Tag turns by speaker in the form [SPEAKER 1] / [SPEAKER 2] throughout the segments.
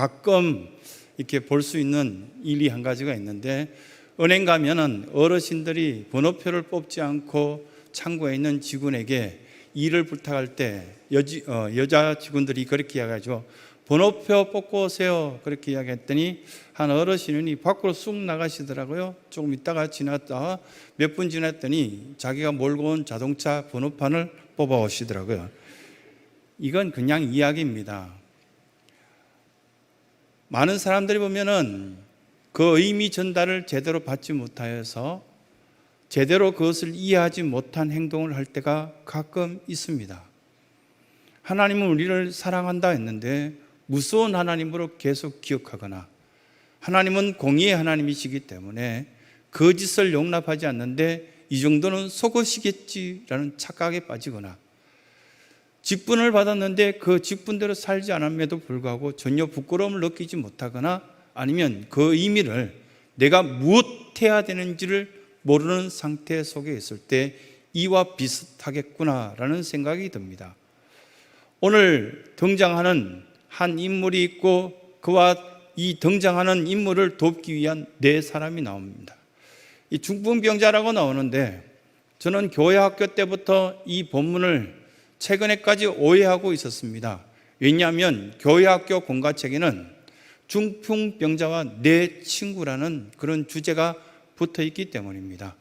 [SPEAKER 1] 가끔 이렇게 볼 수 있는 일이 한 가지가 있는데 은행 가면은 어르신들이 번호표를 뽑지 않고 창구에 있는 직원에게 일을 부탁할 때 여지, 어, 여자 직원들이 그렇게 이야기하죠. 번호표 뽑고 오세요. 그렇게 이야기했더니 한 어르신이 밖으로 쑥 나가시더라고요. 조금 있다가 지났다 몇분 지났더니 자기가 몰고 온 자동차 번호판을 뽑아 오시더라고요. 이건 그냥 이야기입니다. 많은 사람들이 보면은 그 의미 전달을 제대로 받지 못하여서 제대로 그것을 이해하지 못한 행동을 할 때가 가끔 있습니다. 하나님은 우리를 사랑한다 했는데 무서운 하나님으로 계속 기억하거나 하나님은 공의의 하나님이시기 때문에 거짓을 용납하지 않는데 이 정도는 속으시겠지라는 착각에 빠지거나 직분을 받았는데 그 직분대로 살지 않음에도 불구하고 전혀 부끄러움을 느끼지 못하거나 아니면 그 의미를 내가 무엇 해야 되는지를 모르는 상태 속에 있을 때 이와 비슷하겠구나라는 생각이 듭니다. 오늘 등장하는 한 인물이 있고 그와 이 등장하는 인물을 돕기 위한 네 사람이 나옵니다. 이 중풍병자라고 나오는데 저는 교회 학교 때부터 이 본문을 최근에까지 오해하고 있었습니다. 왜냐하면 교회 학교 공과책에는 중풍병자와 내 친구라는 그런 주제가 붙어 있기 때문입니다.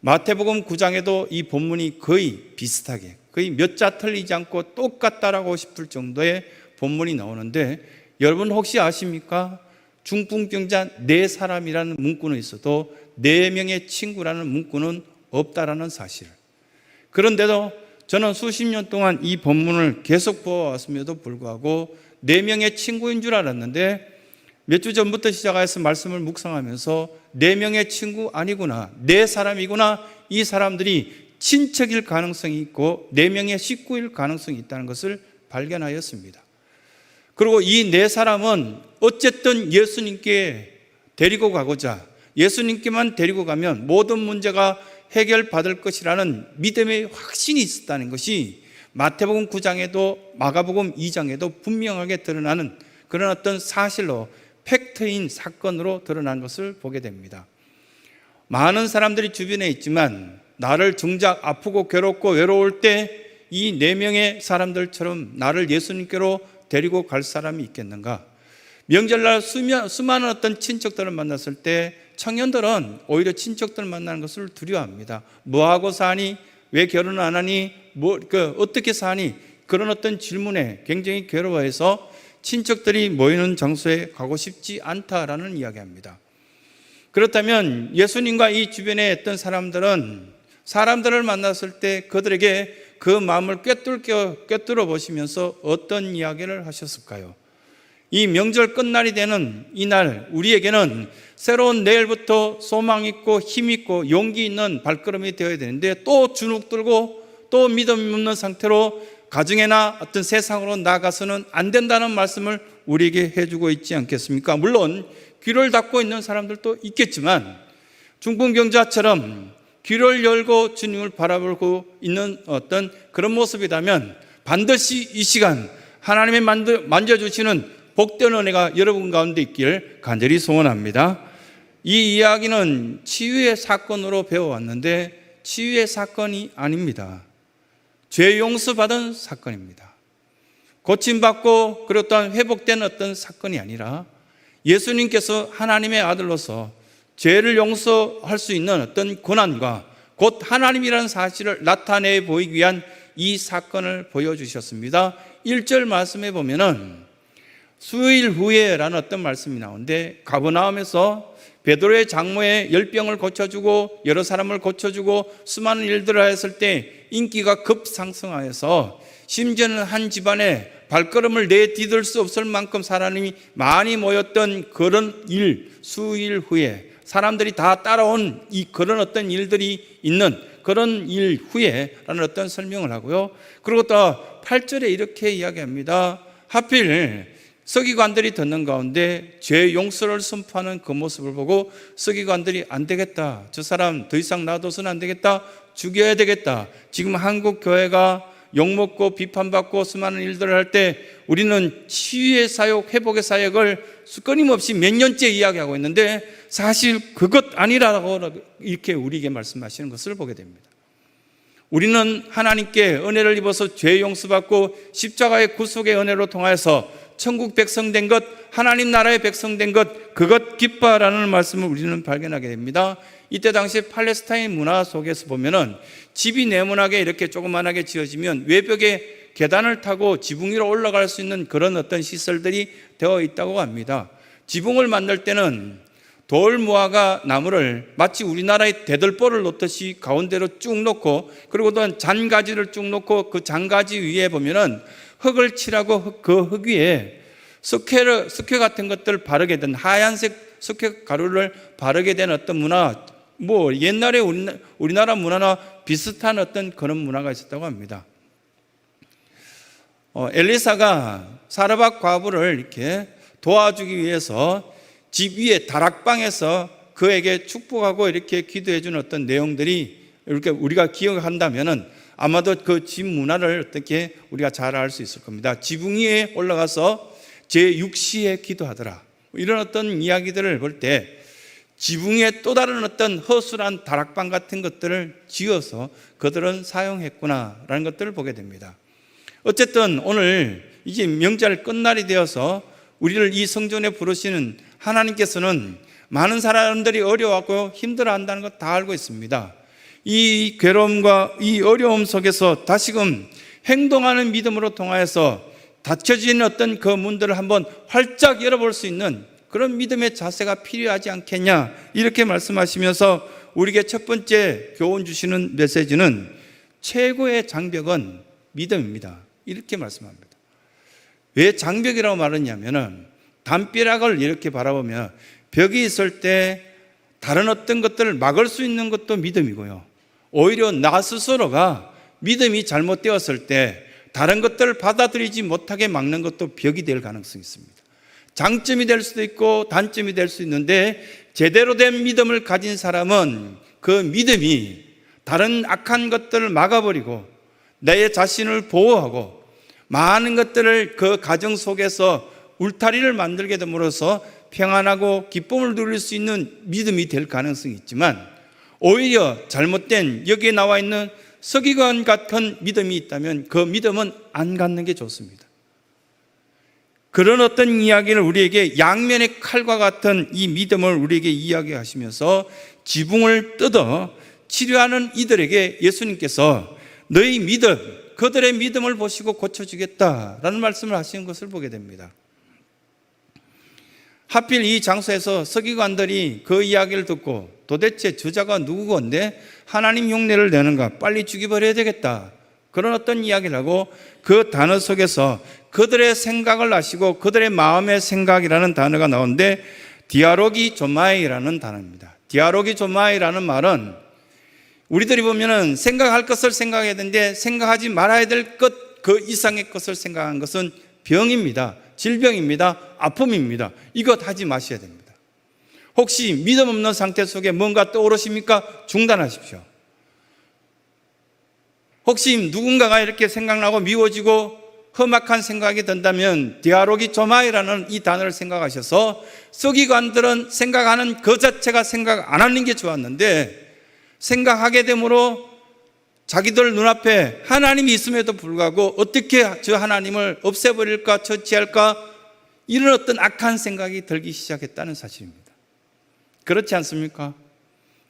[SPEAKER 1] 마태복음 9장에도 이 본문이 거의 비슷하게 거의 몇 자 틀리지 않고 똑같다라고 싶을 정도의 본문이 나오는데 여러분 혹시 아십니까? 중풍병자 네 사람이라는 문구는 있어도 네 명의 친구라는 문구는 없다라는 사실. 그런데도 저는 수십 년 동안 이 본문을 계속 보아왔음에도 불구하고 네 명의 친구인 줄 알았는데 몇 주 전부터 시작해서 말씀을 묵상하면서 네 명의 친구 아니구나, 네 사람이구나, 이 사람들이 친척일 가능성이 있고 네 명의 식구일 가능성이 있다는 것을 발견하였습니다. 그리고 이 네 사람은 어쨌든 예수님께 데리고 가고자 예수님께만 데리고 가면 모든 문제가 해결받을 것이라는 믿음의 확신이 있었다는 것이 마태복음 9장에도 마가복음 2장에도 분명하게 드러나는 그런 어떤 사실로 팩트인 사건으로 드러난 것을 보게 됩니다. 많은 사람들이 주변에 있지만 나를 정작 아프고 괴롭고 외로울 때 이 네 명의 사람들처럼 나를 예수님께로 데리고 갈 사람이 있겠는가? 명절날 수많은 어떤 친척들을 만났을 때 청년들은 오히려 친척들을 만나는 것을 두려워합니다. 뭐 하고 사니? 왜 결혼 안 하니? 뭐, 그, 어떻게 사니? 그런 어떤 질문에 굉장히 괴로워해서 친척들이 모이는 장소에 가고 싶지 않다라는 이야기합니다. 그렇다면 예수님과 이 주변에 있던 사람들은 사람들을 만났을 때 그들에게 그 마음을 꿰뚫겨, 꿰뚫어 보시면서 어떤 이야기를 하셨을까요? 이 명절 끝날이 되는 이날 우리에게는 새로운 내일부터 소망 있고 힘 있고 용기 있는 발걸음이 되어야 되는데 또 주눅 들고 또 믿음 없는 상태로 가정이나 어떤 세상으로 나가서는 안 된다는 말씀을 우리에게 해주고 있지 않겠습니까? 물론 귀를 닫고 있는 사람들도 있겠지만 중풍병자처럼 귀를 열고 주님을 바라보고 있는 어떤 그런 모습이라면 반드시 이 시간 하나님의 만져 주시는 복된 은혜가 여러분 가운데 있길 간절히 소원합니다. 이 이야기는 치유의 사건으로 배워왔는데 치유의 사건이 아닙니다. 죄 용서받은 사건입니다. 고침받고 그리고 또한 회복된 어떤 사건이 아니라 예수님께서 하나님의 아들로서 죄를 용서할 수 있는 어떤 권한과 곧 하나님이라는 사실을 나타내 보이기 위한 이 사건을 보여주셨습니다. 1절 말씀에 보면은 수일 후에라는 어떤 말씀이 나오는데 가버나움에서 베드로의 장모의 열병을 고쳐주고 여러 사람을 고쳐주고 수많은 일들을 했을 때 인기가 급상승하여서 심지어는 한 집안에 발걸음을 내디딜 수 없을 만큼 사람이 많이 모였던 그런 일 수일 후에 사람들이 다 따라온 이 그런 어떤 일들이 있는 그런 일 후에라는 어떤 설명을 하고요. 그리고 또 8절에 이렇게 이야기합니다. 하필 서기관들이 듣는 가운데 죄 용서를 선포하는 그 모습을 보고 서기관들이 안 되겠다. 저 사람 더 이상 놔둬서는 안 되겠다. 죽여야 되겠다. 지금 한국 교회가 욕먹고 비판받고 수많은 일들을 할 때 우리는 치유의 사역, 회복의 사역을 끊임없이 몇 년째 이야기하고 있는데 사실 그것 아니라고 이렇게 우리에게 말씀하시는 것을 보게 됩니다. 우리는 하나님께 은혜를 입어서 죄 용서받고 십자가의 구속의 은혜로 통하여서 천국 백성 된 것, 하나님 나라의 백성 된 것, 그것 기뻐라는 말씀을 우리는 발견하게 됩니다. 이때 당시 팔레스타인 문화 속에서 보면은 집이 네모나게 이렇게 조그만하게 지어지면 외벽에 계단을 타고 지붕 위로 올라갈 수 있는 그런 어떤 시설들이 되어 있다고 합니다. 지붕을 만들 때는 돌 무화과 나무를 마치 우리나라의 대들보를 놓듯이 가운데로 쭉 놓고 그리고 또한 잔가지를 쭉 놓고 그 잔가지 위에 보면은 흙을 칠하고 그 흙 위에 석회를 석회 같은 것들 바르게 된 하얀색 석회 가루를 바르게 된 어떤 문화 뭐 옛날에 우리나- 우리나라 문화나 비슷한 어떤 그런 문화가 있었다고 합니다. 어, 엘리사가 사르밧 과부를 이렇게 도와주기 위해서 집 위에 다락방에서 그에게 축복하고 이렇게 기도해 준 어떤 내용들이 이렇게 우리가 기억한다면은 아마도 그 집 문화를 어떻게 우리가 잘 알 수 있을 겁니다. 지붕 위에 올라가서 제 6시에 기도하더라. 이런 어떤 이야기들을 볼 때 지붕에 또 다른 어떤 허술한 다락방 같은 것들을 지어서 그들은 사용했구나라는 것들을 보게 됩니다. 어쨌든 오늘 이제 명절 끝날이 되어서 우리를 이 성전에 부르시는 하나님께서는 많은 사람들이 어려워하고 힘들어 한다는 것 다 알고 있습니다. 이 괴로움과 이 어려움 속에서 다시금 행동하는 믿음으로 통하여서 닫혀진 어떤 그 문들을 한번 활짝 열어볼 수 있는 그런 믿음의 자세가 필요하지 않겠냐 이렇게 말씀하시면서 우리에게 첫 번째 교훈 주시는 메시지는 최고의 장벽은 믿음입니다. 이렇게 말씀합니다. 왜 장벽이라고 말했냐면은 담벼락을 이렇게 바라보면 벽이 있을 때 다른 어떤 것들을 막을 수 있는 것도 믿음이고요. 오히려 나 스스로가 믿음이 잘못되었을 때 다른 것들을 받아들이지 못하게 막는 것도 벽이 될 가능성이 있습니다. 장점이 될 수도 있고 단점이 될 수 있는데 제대로 된 믿음을 가진 사람은 그 믿음이 다른 악한 것들을 막아버리고 내 자신을 보호하고 많은 것들을 그 가정 속에서 울타리를 만들게 됨으로써 평안하고 기쁨을 누릴 수 있는 믿음이 될 가능성이 있지만 오히려 잘못된 여기에 나와 있는 서기관 같은 믿음이 있다면 그 믿음은 안 갖는 게 좋습니다. 그런 어떤 이야기를 우리에게 양면의 칼과 같은 이 믿음을 우리에게 이야기하시면서 지붕을 뜯어 치료하는 이들에게 예수님께서 너희 믿음, 그들의 믿음을 보시고 고쳐주겠다라는 말씀을 하시는 것을 보게 됩니다. 하필 이 장소에서 서기관들이 그 이야기를 듣고 도대체 저자가 누구 건데 하나님 흉내를 내는가 빨리 죽여버려야 되겠다. 그런 어떤 이야기를 하고 그 단어 속에서 그들의 생각을 아시고 그들의 마음의 생각이라는 단어가 나오는데 디아로기 조마이라는 단어입니다. 디아로기 조마이라는 말은 우리들이 보면은 생각할 것을 생각해야 되는데 생각하지 말아야 될 것 그 이상의 것을 생각한 것은 병입니다. 질병입니다. 아픔입니다. 이것 하지 마셔야 됩니다. 혹시 믿음 없는 상태 속에 뭔가 떠오르십니까? 중단하십시오. 혹시 누군가가 이렇게 생각나고 미워지고 험악한 생각이 든다면 디아로기 조마이라는 이 단어를 생각하셔서 서기관들은 생각하는 그 자체가 생각 안 하는 게 좋았는데 생각하게 되므로 자기들 눈앞에 하나님이 있음에도 불구하고 어떻게 저 하나님을 없애버릴까 처치할까 이런 어떤 악한 생각이 들기 시작했다는 사실입니다. 그렇지 않습니까?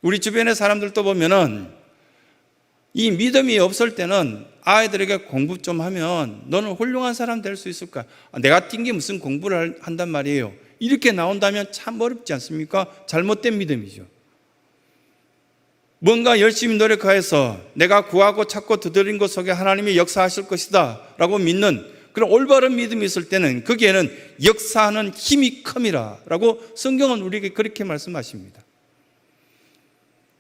[SPEAKER 1] 우리 주변의 사람들도 보면은 이 믿음이 없을 때는 아이들에게 공부 좀 하면 너는 훌륭한 사람 될 수 있을까? 아, 내가 뛴 게 무슨 공부를 한단 말이에요. 이렇게 나온다면 참 어렵지 않습니까? 잘못된 믿음이죠. 뭔가 열심히 노력하여서 내가 구하고 찾고 두드린 것 속에 하나님이 역사하실 것이다 라고 믿는 그런 올바른 믿음이 있을 때는 거기에는 역사하는 힘이 큼이라 라고 성경은 우리에게 그렇게 말씀하십니다.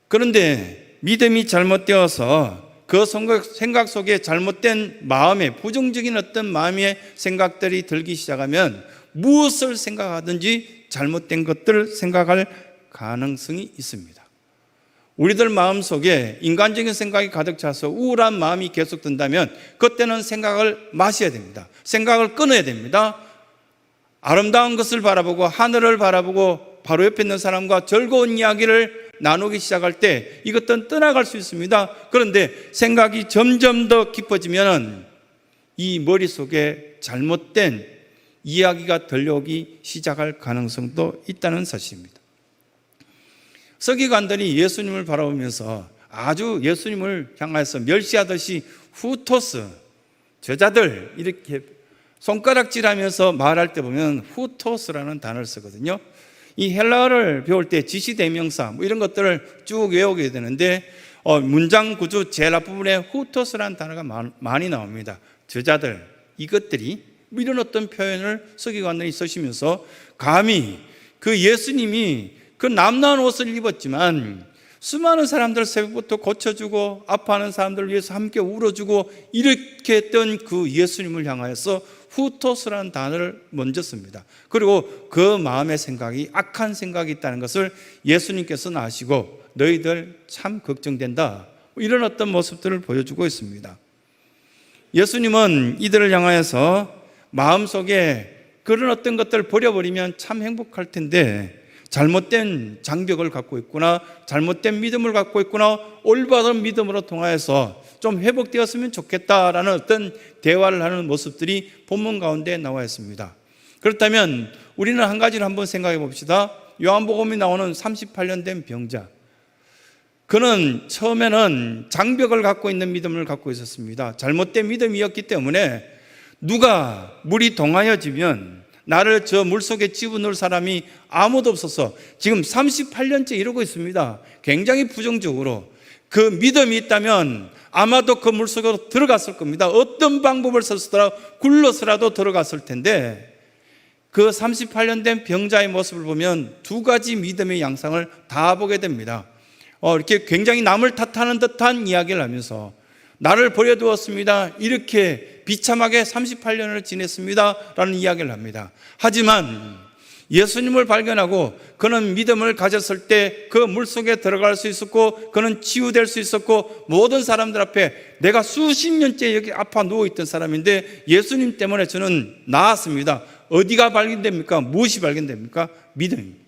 [SPEAKER 1] 그런데 믿음이 잘못되어서 그 생각 속에 잘못된 마음에 부정적인 어떤 마음의 생각들이 들기 시작하면 무엇을 생각하든지 잘못된 것들을 생각할 가능성이 있습니다. 우리들 마음 속에 인간적인 생각이 가득 차서 우울한 마음이 계속 든다면 그때는 생각을 마셔야 됩니다. 생각을 끊어야 됩니다. 아름다운 것을 바라보고 하늘을 바라보고 바로 옆에 있는 사람과 즐거운 이야기를 나누기 시작할 때 이것들은 떠나갈 수 있습니다. 그런데 생각이 점점 더 깊어지면 이 머릿속에 잘못된 이야기가 들려오기 시작할 가능성도 있다는 사실입니다. 서기관들이 예수님을 바라보면서 아주 예수님을 향해서 멸시하듯이 후토스, 저자들 이렇게 손가락질하면서 말할 때 보면 후토스라는 단어를 쓰거든요. 이 헬라어를 배울 때 지시대명사 뭐 이런 것들을 쭉 외우게 되는데 어, 문장 구조 제일 앞부분에 후토스라는 단어가 많, 많이 나옵니다. 저자들 이것들이 뭐 이런 어떤 표현을 서기관들이 쓰시면서 감히 그 예수님이 그 남나은 옷을 입었지만 수많은 사람들 새벽부터 고쳐주고 아파하는 사람들을 위해서 함께 울어주고 이렇게 했던 그 예수님을 향하여서 후토스라는 단어를 먼저 씁니다. 그리고 그 마음의 생각이 악한 생각이 있다는 것을 예수님께서는 아시고 너희들 참 걱정된다. 이런 어떤 모습들을 보여주고 있습니다. 예수님은 이들을 향하여서 마음속에 그런 어떤 것들을 버려버리면 참 행복할 텐데 잘못된 장벽을 갖고 있구나, 잘못된 믿음을 갖고 있구나, 올바른 믿음으로 통하여서 좀 회복되었으면 좋겠다라는 어떤 대화를 하는 모습들이 본문 가운데 나와 있습니다. 그렇다면 우리는 한 가지를 한번 생각해 봅시다. 요한복음이 나오는 38년 된 병자. 그는 처음에는 장벽을 갖고 있는 믿음을 갖고 있었습니다. 잘못된 믿음이었기 때문에 누가 물이 동하여지면 나를 저 물속에 집어넣을 사람이 아무도 없어서 지금 38년째 이러고 있습니다. 굉장히 부정적으로. 그 믿음이 있다면 아마도 그 물속으로 들어갔을 겁니다. 어떤 방법을 썼더라 굴러서라도 들어갔을 텐데 그 38년 된 병자의 모습을 보면 두 가지 믿음의 양상을 다 보게 됩니다. 어, 이렇게 굉장히 남을 탓하는 듯한 이야기를 하면서 나를 버려두었습니다. 이렇게 비참하게 38년을 지냈습니다. 라는 이야기를 합니다. 하지만 예수님을 발견하고 그는 믿음을 가졌을 때 그 물속에 들어갈 수 있었고 그는 치유될 수 있었고 모든 사람들 앞에 내가 수십 년째 여기 아파 누워있던 사람인데 예수님 때문에 저는 나았습니다. 어디가 발견됩니까? 무엇이 발견됩니까? 믿음입니다.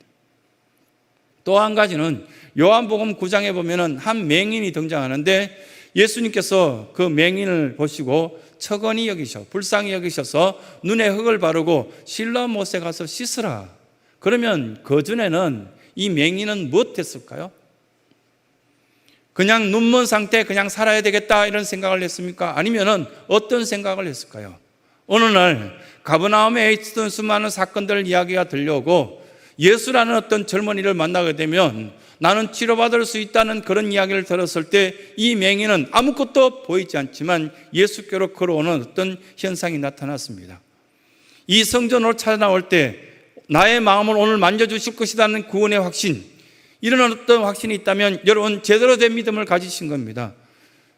[SPEAKER 1] 또 한 가지는 요한복음 9장에 보면은 한 맹인이 등장하는데 예수님께서 그 맹인을 보시고 처건히 여기셔 불쌍히 여기셔서 눈에 흙을 바르고 실로 못에 가서 씻으라. 그러면 그 전에는 이 맹인은 무엇했을까요? 그냥 눈먼 상태 그냥 살아야 되겠다 이런 생각을 했습니까? 아니면은 어떤 생각을 했을까요? 어느 날 가브나움에 있었던 수많은 사건들 이야기가 들려오고 예수라는 어떤 젊은이를 만나게 되면 나는 치료받을 수 있다는 그런 이야기를 들었을 때 이 맹인은 아무것도 보이지 않지만 예수께로 걸어오는 어떤 현상이 나타났습니다. 이 성전으로 찾아 나올 때 나의 마음을 오늘 만져주실 것이라는 구원의 확신, 이런 어떤 확신이 있다면 여러분 제대로 된 믿음을 가지신 겁니다.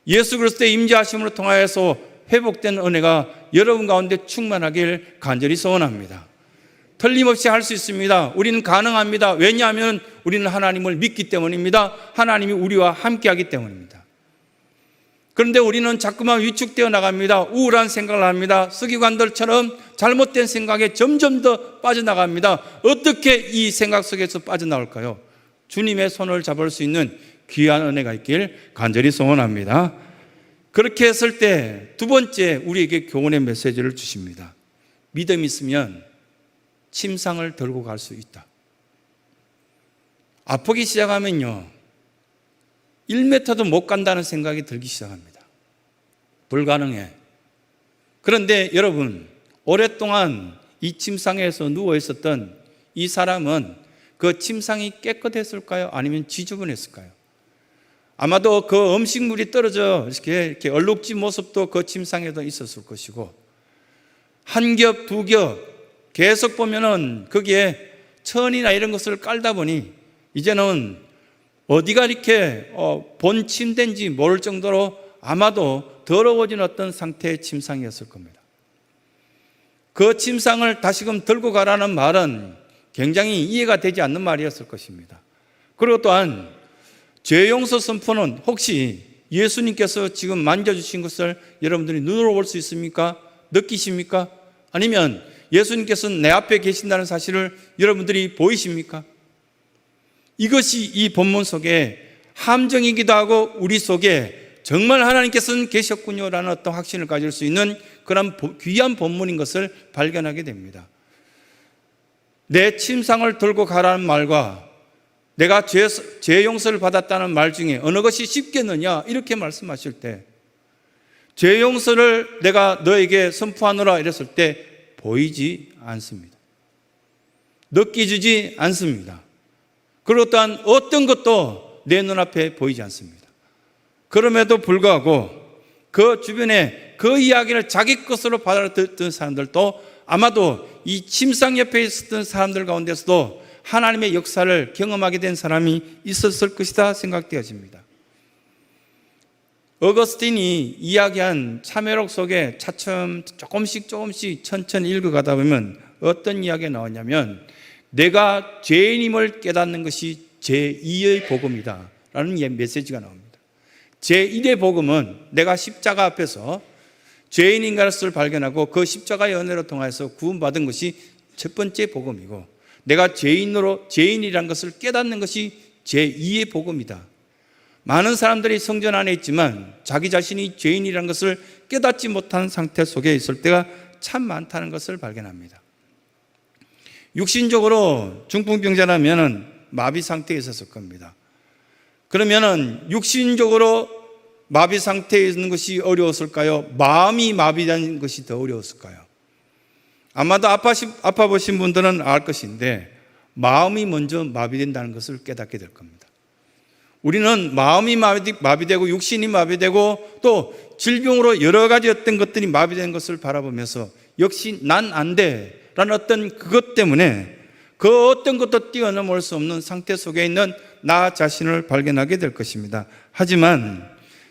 [SPEAKER 1] 예수 그리스도의 임재하심으로 통하여서 회복된 은혜가 여러분 가운데 충만하길 간절히 소원합니다. 틀림없이 할 수 있습니다. 우리는 가능합니다. 왜냐하면 우리는 하나님을 믿기 때문입니다. 하나님이 우리와 함께하기 때문입니다. 그런데 우리는 자꾸만 위축되어 나갑니다. 우울한 생각을 합니다. 서기관들처럼 잘못된 생각에 점점 더 빠져나갑니다. 어떻게 이 생각 속에서 빠져나올까요? 주님의 손을 잡을 수 있는 귀한 은혜가 있길 간절히 소원합니다. 그렇게 했을 때 두 번째 우리에게 교훈의 메시지를 주십니다. 믿음 있으면 침상을 들고 갈 수 있다. 아프기 시작하면요. 1m도 못 간다는 생각이 들기 시작합니다. 불가능해. 그런데 여러분, 오랫동안 이 침상에서 누워 있었던 이 사람은 그 침상이 깨끗했을까요? 아니면 지저분했을까요? 아마도 그 음식물이 떨어져 이렇게, 이렇게 얼룩진 모습도 그 침상에도 있었을 것이고, 한 겹, 두 겹, 계속 보면은 거기에 천이나 이런 것을 깔다 보니 이제는 어디가 이렇게 어, 본 침대인지 모를 정도로 아마도 더러워진 어떤 상태의 침상이었을 겁니다. 그 침상을 다시금 들고 가라는 말은 굉장히 이해가 되지 않는 말이었을 것입니다. 그리고 또한 죄 용서 선포는 혹시 예수님께서 지금 만져주신 것을 여러분들이 눈으로 볼 수 있습니까? 느끼십니까? 아니면 예수님께서는 내 앞에 계신다는 사실을 여러분들이 보이십니까? 이것이 이 본문 속에 함정이기도 하고 우리 속에 정말 하나님께서는 계셨군요라는 어떤 확신을 가질 수 있는 그런 보- 귀한 본문인 것을 발견하게 됩니다. 내 침상을 들고 가라는 말과 내가 죄, 죄 용서를 받았다는 말 중에 어느 것이 쉽겠느냐 이렇게 말씀하실 때 죄 용서를 내가 너에게 선포하노라 이랬을 때 보이지 않습니다. 느끼지지 않습니다. 또한 어떤 것도 내 눈앞에 보이지 않습니다. 그럼에도 불구하고 그 주변에 그 이야기를 자기 것으로 받아들였던 사람들도 아마도 이 침상 옆에 있었던 사람들 가운데서도 하나님의 역사를 경험하게 된 사람이 있었을 것이다 생각되어집니다. 어거스틴이 이야기한 참회록 속에 차츰 조금씩 조금씩 천천히 읽어가다 보면 어떤 이야기가 나오냐면 내가 죄인임을 깨닫는 것이 제2의 복음이다 라는 예, 메시지가 나옵니다. 제1의 복음은 내가 십자가 앞에서 죄인인 것을 발견하고 그 십자가의 은혜로 통해서 구원받은 것이 첫 번째 복음이고 내가 죄인으로 죄인이란 것을 깨닫는 것이 제2의 복음이다. 많은 사람들이 성전 안에 있지만 자기 자신이 죄인이라는 것을 깨닫지 못한 상태 속에 있을 때가 참 많다는 것을 발견합니다. 육신적으로 중풍병자라면 마비 상태에 있었을 겁니다. 그러면은 육신적으로 마비 상태에 있는 것이 어려웠을까요? 마음이 마비된 것이 더 어려웠을까요? 아마도 아파시, 아파 보신 분들은 알 것인데 마음이 먼저 마비된다는 것을 깨닫게 될 겁니다. 우리는 마음이 마비되고 육신이 마비되고 또 질병으로 여러 가지 어떤 것들이 마비된 것을 바라보면서 역시 난 안 돼. 라는 어떤 그것 때문에 그 어떤 것도 뛰어넘을 수 없는 상태 속에 있는 나 자신을 발견하게 될 것입니다. 하지만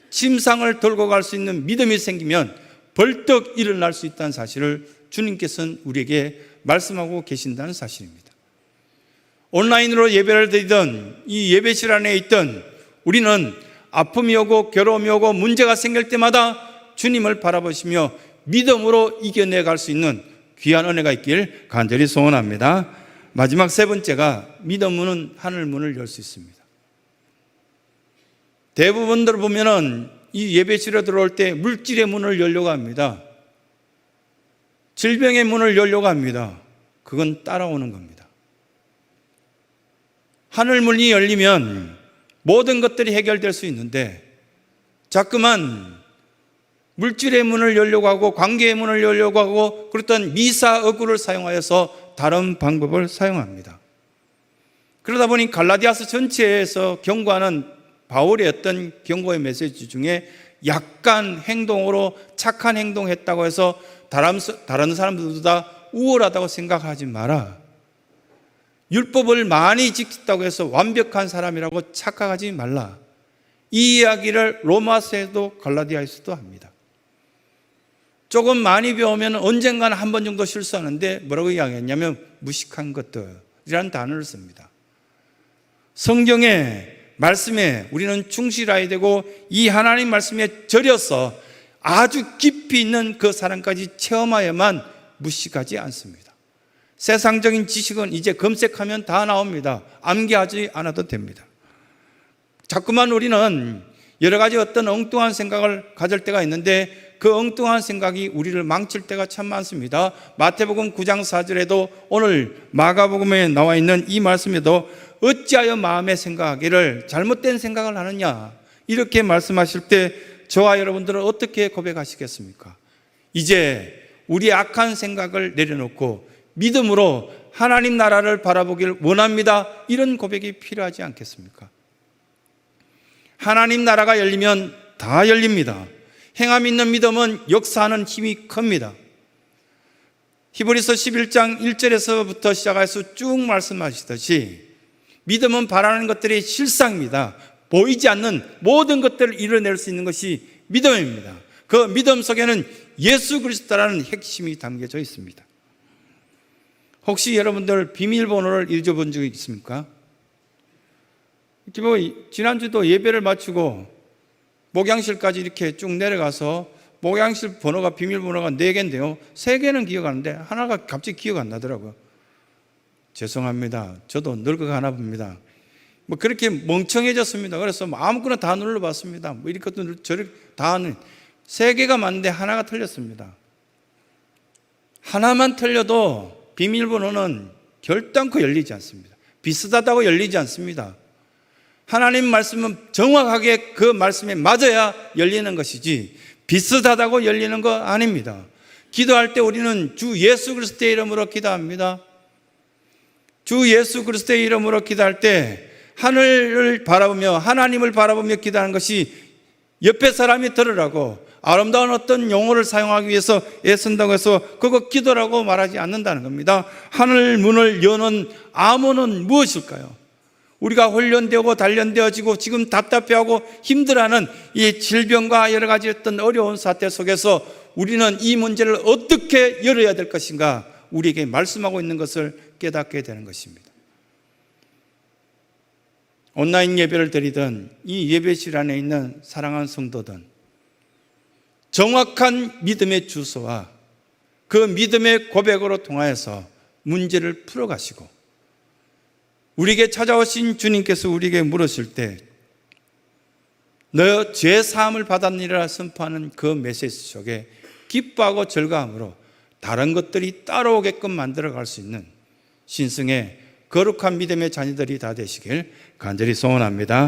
[SPEAKER 1] 침상을 들고 갈 수 있는 믿음이 생기면 벌떡 일어날 수 있다는 사실을 주님께서는 우리에게 말씀하고 계신다는 사실입니다. 온라인으로 예배를 드리던 이 예배실 안에 있던 우리는 아픔이 오고 괴로움이 오고 문제가 생길 때마다 주님을 바라보시며 믿음으로 이겨내 갈 수 있는 귀한 은혜가 있길 간절히 소원합니다. 마지막 세 번째가 믿음은 하늘 문을 열 수 있습니다. 대부분들 보면은 이 예배실에 들어올 때 물질의 문을 열려고 합니다. 질병의 문을 열려고 합니다. 그건 따라오는 겁니다. 하늘 문이 열리면 모든 것들이 해결될 수 있는데 자꾸만 물질의 문을 열려고 하고 관계의 문을 열려고 하고 그렇던 미사 어구를 사용하여서 다른 방법을 사용합니다. 그러다 보니 갈라디아서 전체에서 경고하는 바울의 어떤 경고의 메시지 중에 약간 행동으로 착한 행동했다고 해서 다른, 다른 사람들보다 우월하다고 생각하지 마라. 율법을 많이 지켰다고 해서 완벽한 사람이라고 착각하지 말라. 이 이야기를 로마서에도 갈라디아에서도 합니다. 조금 많이 배우면 언젠가는 한 번 정도 실수하는데 뭐라고 이야기했냐면 무식한 것들이라는 단어를 씁니다. 성경의 말씀에 우리는 충실해야 되고 이 하나님 말씀에 절여서 아주 깊이 있는 그 사랑까지 체험하여만 무식하지 않습니다. 세상적인 지식은 이제 검색하면 다 나옵니다. 암기하지 않아도 됩니다. 자꾸만 우리는 여러 가지 어떤 엉뚱한 생각을 가질 때가 있는데 그 엉뚱한 생각이 우리를 망칠 때가 참 많습니다. 마태복음 9장 4절에도 오늘 마가복음에 나와 있는 이 말씀에도 어찌하여 마음에 생각하기를 잘못된 생각을 하느냐 이렇게 말씀하실 때 저와 여러분들은 어떻게 고백하시겠습니까? 이제 우리의 악한 생각을 내려놓고 믿음으로 하나님 나라를 바라보길 원합니다. 이런 고백이 필요하지 않겠습니까? 하나님 나라가 열리면 다 열립니다. 행함 있는 믿음은 역사하는 힘이 큽니다. 히브리서 11장 1절에서부터 시작해서 쭉 말씀하시듯이 믿음은 바라는 것들이 실상입니다. 보이지 않는 모든 것들을 이뤄낼 수 있는 것이 믿음입니다. 그 믿음 속에는 예수 그리스도라는 핵심이 담겨져 있습니다. 혹시 여러분들 비밀번호를 잊어본 적이 있습니까? 이렇게 뭐 지난주도 예배를 마치고 목양실까지 이렇게 쭉 내려가서 목양실 번호가 비밀번호가 네 개인데요. 세 개는 기억하는데 하나가 갑자기 기억 안 나더라고요. 죄송합니다. 저도 늙어가나 봅니다. 뭐 그렇게 멍청해졌습니다. 그래서 뭐 아무거나 다 눌러봤습니다. 뭐 이렇게 저렇게 다 하는 세 개가 맞는데 하나가 틀렸습니다. 하나만 틀려도 비밀번호는 결단코 열리지 않습니다. 비슷하다고 열리지 않습니다. 하나님 말씀은 정확하게 그 말씀에 맞아야 열리는 것이지 비슷하다고 열리는 거 아닙니다. 기도할 때 우리는 주 예수 그리스도의 이름으로 기도합니다. 주 예수 그리스도의 이름으로 기도할 때 하늘을 바라보며 하나님을 바라보며 기도하는 것이 옆에 사람이 들으라고 아름다운 어떤 용어를 사용하기 위해서 애쓴다고 해서 그거 기도라고 말하지 않는다는 겁니다. 하늘 문을 여는 암호는 무엇일까요? 우리가 훈련되고 단련되어지고 지금 답답해하고 힘들어하는 이 질병과 여러 가지 어떤 어려운 사태 속에서 우리는 이 문제를 어떻게 열어야 될 것인가 우리에게 말씀하고 있는 것을 깨닫게 되는 것입니다. 온라인 예배를 드리던 이 예배실 안에 있는 사랑하는 성도들 정확한 믿음의 주소와 그 믿음의 고백으로 통하여서 문제를 풀어가시고 우리에게 찾아오신 주님께서 우리에게 물으실 때, 너 죄 사함을 받았느니라 선포하는 그 메시지 속에 기뻐하고 즐거움으로 다른 것들이 따라오게끔 만들어 갈 수 있는 신성의 거룩한 믿음의 자녀들이 다 되시길 간절히 소원합니다.